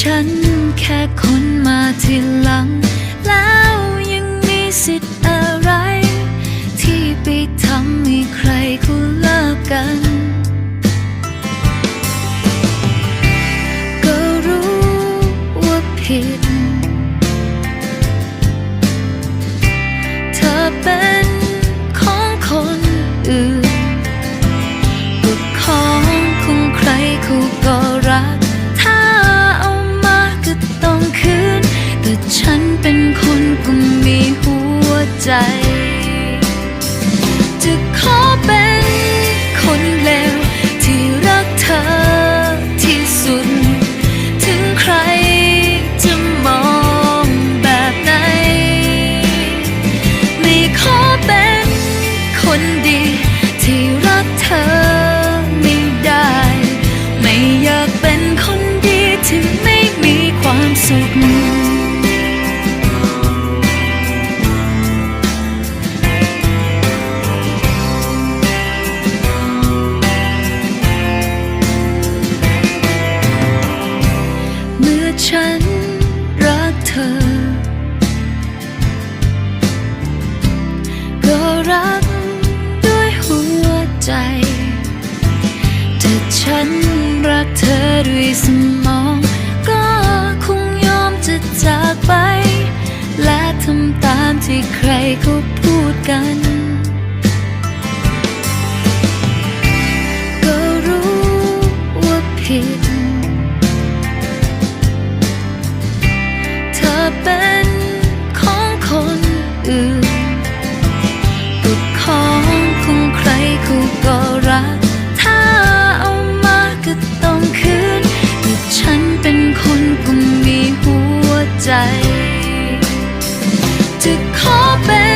ฉันแค่คนมาทีหลัง แล้วยังมีสิทธิ์อะไร ที่ไปทำให้ใครเขาเลิกกัน ก็รู้ว่าผิด ว ฉันรักเธอด้วยสมอง ก็คงยอมจะจากไป และทำตามที่ใครเขาพูดกัน ก็รู้ว่าผิด จะขอเป็น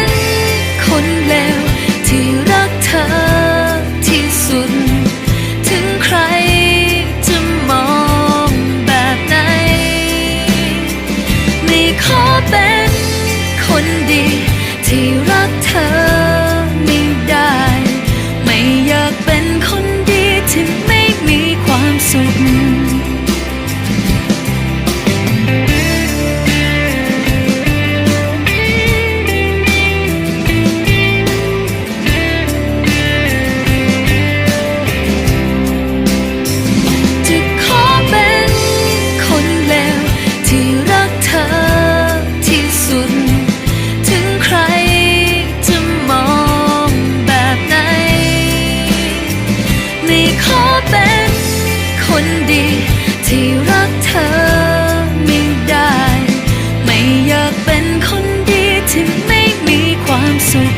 เป็นคนดีที่รักเธอไม่ได้ ไม่อยากเป็นคนดีที่ไม่มีความสุข